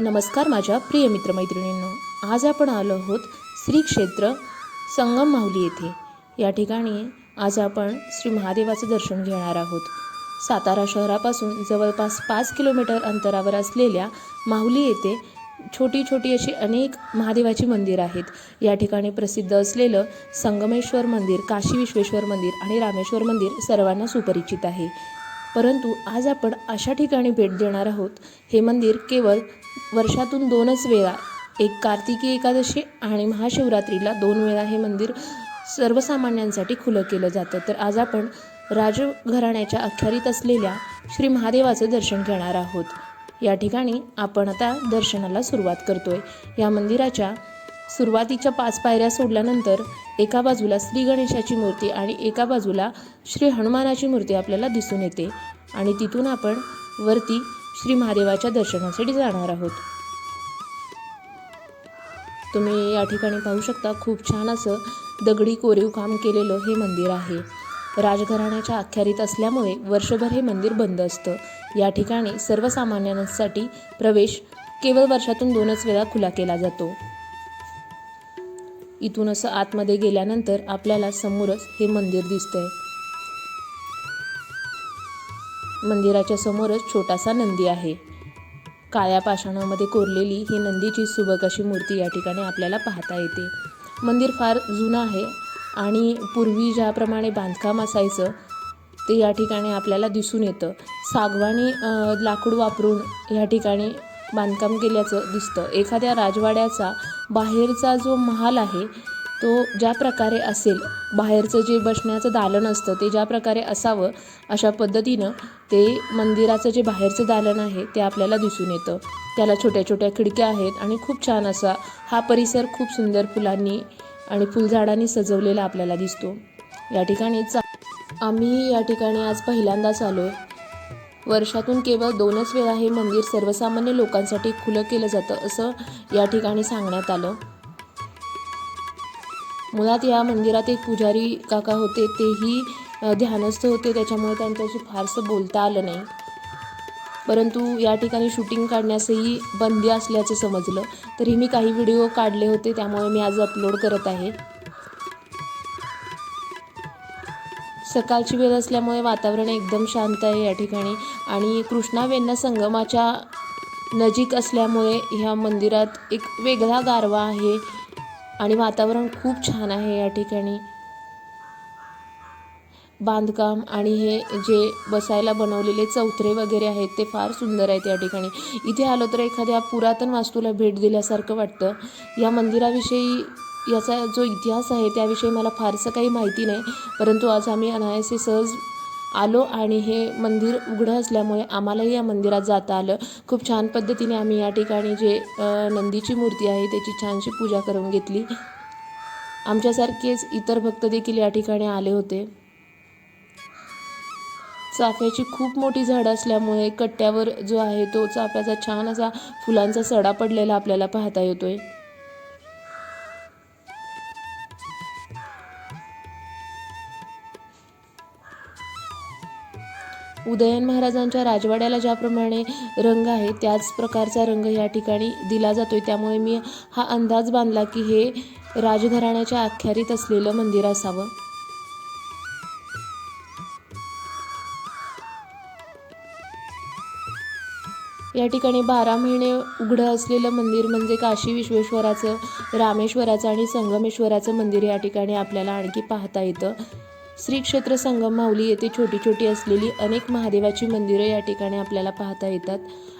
नमस्कार माझ्या प्रिय मित्रमैत्रिणींनो. आज आपण आलो आहोत श्री क्षेत्र संगम माहुली येथे. या ठिकाणी आज आपण श्री महादेवाचं दर्शन घेणार आहोत. सातारा शहरापासून जवळपास पाच किलोमीटर अंतरावर असलेल्या माहुली येथे छोटी छोटी अशी अनेक महादेवाची मंदिर आहेत. या ठिकाणी प्रसिद्ध असलेलं संगमेश्वर मंदिर काशी विश्वेश्वर मंदिर आणि रामेश्वर मंदिर सर्वांना सुपरिचित आहे. परंतु आज आपण अशा ठिकाणी भेट देणार आहोत. हे मंदिर केवळ वर्षातून दोनच वेळा एक कार्तिकी एकादशी आणि महाशिवरात्रीला दोन वेळा हे मंदिर सर्वसामान्यांसाठी खुलं केलं जातं. तर आज आपण राजघराण्याच्या अख्यारीत असलेल्या श्री महादेवाचं दर्शन घेणार आहोत. या ठिकाणी आपण आता दर्शनाला सुरुवात करतोय. या मंदिराच्या सुरुवातीच्या पाच पायऱ्या सोडल्यानंतर एका बाजूला श्री गणेशाची मूर्ती आणि एका बाजूला श्री हनुमानाची मूर्ती आपल्याला दिसून येते. आणि तिथून आपण वरती श्री महादेवाच्या दर्शनासाठी जाणार आहोत. तुम्ही या ठिकाणी पाहू शकता खूप छान असं दगडी कोरीव काम केलेलं हे मंदिर आहे. राजघराण्याच्या अख्यारीत असल्यामुळे वर्षभर हे मंदिर बंद असतं. या ठिकाणी सर्वसामान्यांसाठी प्रवेश केवळ वर्षातून दोनच वेळा खुला केला जातो. इथून असं आतमध्ये गेल्यानंतर आपल्याला समोरच हे मंदिर दिसतंय. मंदिराच्या समोरच छोटासा नंदी आहे. काळ्या पाषाणामध्ये कोरलेली ही नंदीची सुबक अशी मूर्ती या ठिकाणी आपल्याला पाहता येते. मंदिर फार जुनं आहे आणि पूर्वी ज्याप्रमाणे बांधकाम असायचं ते या ठिकाणी आपल्याला दिसून येतं. सागवानी लाकूड वापरून या ठिकाणी बांधकाम केल्याचं दिसतं. एखाद्या राजवाड्याचा बाहेरचा जो महाल आहे तो ज्या प्रकारे असेल बाहेरचं जे बसण्याचं दालन असतं ते ज्या प्रकारे असावं अशा पद्धतीनं ते मंदिराचं जे बाहेरचं दालन आहे ते आपल्याला दिसून येतं. त्याला छोट्या छोट्या खिडक्या आहेत आणि खूप छान असा हा परिसर खूप सुंदर फुलांनी आणि फुलझाडांनी सजवलेला आपल्याला दिसतो. या ठिकाणी चा आम्ही या ठिकाणी आज पहिल्यांदाच आलो आहे वर्षातून केवळ दोनच वेळा हे मंदिर सर्वसामान्य लोकांसाठी खुलं केलं जातं असं या ठिकाणी सांगण्यात आलं. मुळात या मंदिरात एक पुजारी काका होते तेही ध्यानस्थ होते त्याच्यामुळे त्यांच्याशी फारसं बोलता आलं नाही. परंतु या ठिकाणी शूटिंग काढण्यासही बंदी असल्याचं समजलं. तरी मी काही व्हिडिओ काढले होते त्यामुळे मी आज अपलोड करत आहे. सकाळची वेळ असल्यामुळे वातावरण एकदम शांत आहे या ठिकाणी. आणि कृष्णा वेण्णा संगमाच्या नजीक असल्यामुळे ह्या मंदिरात एक वेगळा गारवा आहे आणि वातावरण खूप छान आहे या ठिकाणी. बांधकाम आणि हे जे बसायला बनवलेले चौथरे वगैरे आहेत ते फार सुंदर आहेत या ठिकाणी. इथे आलो तर एखाद्या पुरातन वास्तूला भेट दिल्यासारखं वाटतं. या मंदिराविषयी याचा जो इतिहास आहे त्याविषयी मला फारसं काही माहिती नाही. परंतु आज आम्ही अनायासे सहज आलो आणि हे मंदिर उघडं असल्यामुळे आम्हालाही या मंदिरात जाता आलं. खूप छान पद्धतीने आम्ही या ठिकाणी जे नंदीची मूर्ती आहे त्याची छानशी पूजा करून घेतली. आमच्यासारखेच इतर भक्त देखील या ठिकाणी आले होते. चाफ्याची खूप मोठी झाडं असल्यामुळे कट्ट्यावर जो आहे तो चाफ्याचा छान असा फुलांचा सडा पडलेला आपल्याला पाहता येतोय. उदयन महाराजांच्या राजवाड्याला ज्याप्रमाणे रंग आहे त्याच प्रकारचा रंग या ठिकाणी दिला जातोय. त्यामुळे मी हा अंदाज बांधला की हे राजघराण्याच्या अख्यारीत असलेलं मंदिर असावं. या ठिकाणी बारा महिने उघडं असलेलं मंदिर म्हणजे काशी विश्वेश्वराचं रामेश्वराचं आणि संगमेश्वराचं मंदिर या ठिकाणी आपल्याला आणखी पाहता येतं. श्री क्षेत्र संगम माऊली येथे छोटी छोटी असलेली अनेक महादेवाची मंदिरं या ठिकाणी आपल्याला पाहता येतात.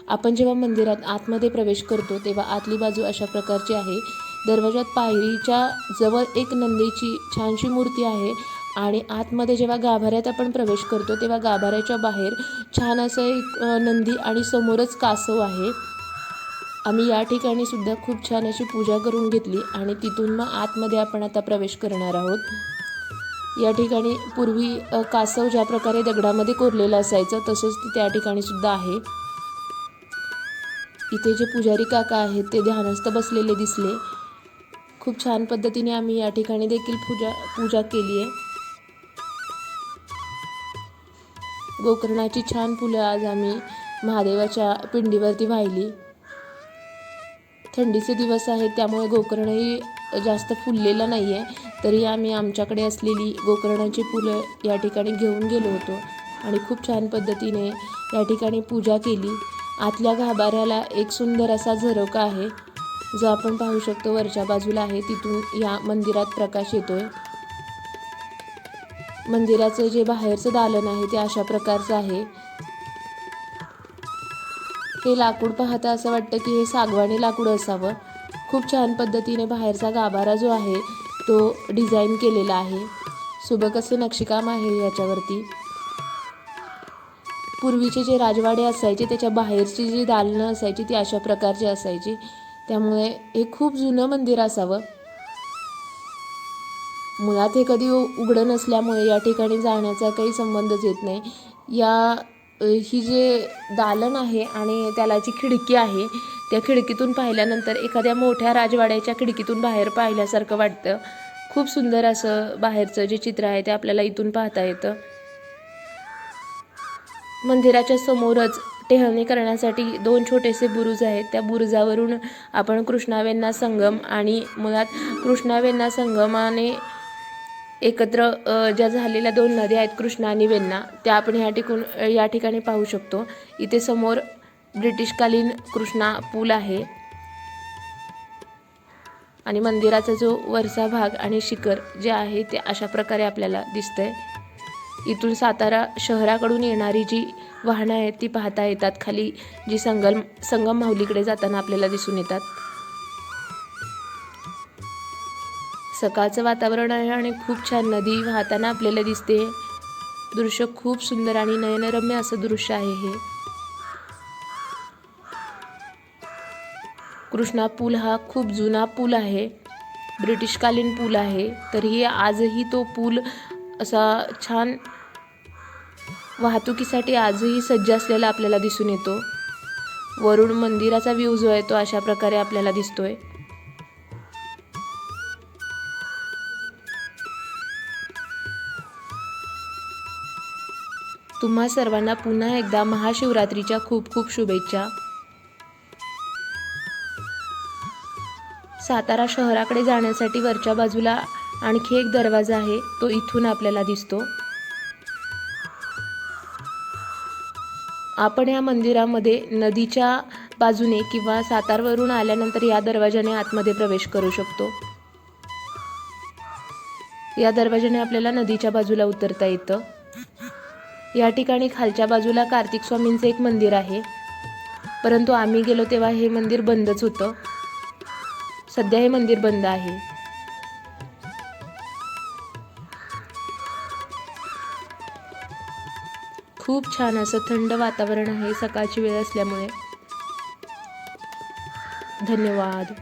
आपण जेव्हा मंदिरात आतमध्ये प्रवेश करतो तेव्हा आतली बाजू अशा प्रकारची आहे. दरवाजात पायरीच्या जवळ एक नंदीची छानशी मूर्ती आहे आणि आतमध्ये जेव्हा गाभाऱ्यात आपण प्रवेश करतो तेव्हा गाभाऱ्याच्या बाहेर छान असं एक नंदी आणि समोरच कासव आहे. आम्ही या ठिकाणी सुद्धा खूप छान अशी पूजा करून घेतली आणि तिथून मग आतमध्ये आपण आता प्रवेश करणार आहोत. या ठिकाणी पूर्वी कासव ज्या प्रकारे दगडामध्ये कोरलेलं असायचं तसंच ते त्या ठिकाणी सुद्धा आहे. इथे जे पुजारी काका आहेत ते ध्यानस्थ बसलेले दिसले. खूप छान पद्धतीने आम्ही या ठिकाणी देखील पूजा पूजा केली आहे गोकर्णाची छान फुलं आज आम्ही महादेवाच्या पिंडीवरती वाहिली. थंडीचे दिवस आहेत त्यामुळे गोकर्णही जास्त फुललेलं नाही आहे तरी आम्ही आमच्याकडे असलेली गोकर्णाची फुलं या ठिकाणी घेऊन गेलो होतो. आणि खूप छान पद्धतीने या ठिकाणी पूजा केली. आतल्या गाभाऱ्याला एक सुंदर असा झरोका आहे. जो आपण पाहू शकतो वरच्या बाजूला आहे. तिथून या मंदिरात प्रकाश येतोय. मंदिराचं जे बाहेरचं दालन आहे ते अशा प्रकारचं आहे. हे लाकूड पाहता असं वाटतं की हे सागवानी लाकूड असावं. खूप छान पद्धतीने बाहेरचा गाभारा जो आहे तो डिझाईन केलेला आहे. सुबक असे नक्षीकाम आहे याच्यावरती. पूर्वीचे जे राजवाडे असायचे त्याच्या बाहेरची जी दालनं असायची ती अशा प्रकारची असायची. त्यामुळे हे खूप जुनं मंदिर असावं. मुळात हे कधी उघडं नसल्यामुळे या ठिकाणी जाण्याचा काही संबंधच येत नाही. या ही जे दालन आहे आणि त्याला जी खिडकी आहे त्या खिडकीतून पाहिल्यानंतर एखाद्या मोठ्या राजवाड्याच्या खिडकीतून बाहेर पाहिल्यासारखं वाटतं. खूप सुंदर असं बाहेरचं जे चित्र आहे ते आपल्याला इथून पाहता येतं. मंदिराच्या समोरच टेहळणी करण्यासाठी दोन छोटेसे बुरुज आहेत. त्या बुरुजावरून आपण कृष्णावेन्ना संगम आणि मुळात कृष्णावेन्ना संगमाने एकत्र ज्या झालेल्या दोन नद्या आहेत कृष्णा आणि वेन्ना त्या आपण या ठिकून या ठिकाणी पाहू शकतो. इथे समोर ब्रिटिशकालीन कृष्णा पूल आहे. आणि मंदिराचा जो वरचा भाग आणि शिखर जे आहे ते अशा प्रकारे आपल्याला दिसतंय. इथून सातारा शहराकडून येणारी जी वाहनं आहेत ती पाहता येतात. खाली जी संगम संगम माहुलीकडे जाताना आपल्याला दिसून येतात. सकाळचं वातावरण आहे आणि खूप छान नदी वाहताना आपल्याला दिसते. दृश्य खूप सुंदर आणि नयनरम्य असं दृश्य आहे हे. कृष्णा पूल हा खूप जुना पूल आहे. ब्रिटिशकालीन पूल आहे. तरीही आजही तो पूल असा छान वाहतुकीसाठी आजही सज्ज असलेला आपल्याला दिसून येतो. वरून मंदिराचा व्ह्यू जो आहे तो अशा प्रकारे आपल्याला दिसतोय. तुम्हा सर्वांना पुन्हा एकदा महाशिवरात्रीच्या खूप खूप शुभेच्छा. सातारा शहराकडे जाण्यासाठी वरच्या बाजूला आणखी एक दरवाजा आहे तो इथून आपल्याला दिसतो. आपण या मंदिरामध्ये नदीच्या बाजूने किंवा सातारवरून आल्यानंतर या दरवाजाने आतमध्ये प्रवेश करू शकतो. या दरवाजाने आपल्याला नदीच्या बाजूला उतरता येतं. या ठिकाणी खालच्या बाजूला कार्तिक स्वामींचं एक मंदिर आहे. परंतु आम्ही गेलो तेव्हा हे मंदिर बंदच होतं. सध्या हे मंदिर बंद आहे. खूप छान असं थंड वातावरण आहे सकाळची वेळ असल्यामुळे. धन्यवाद.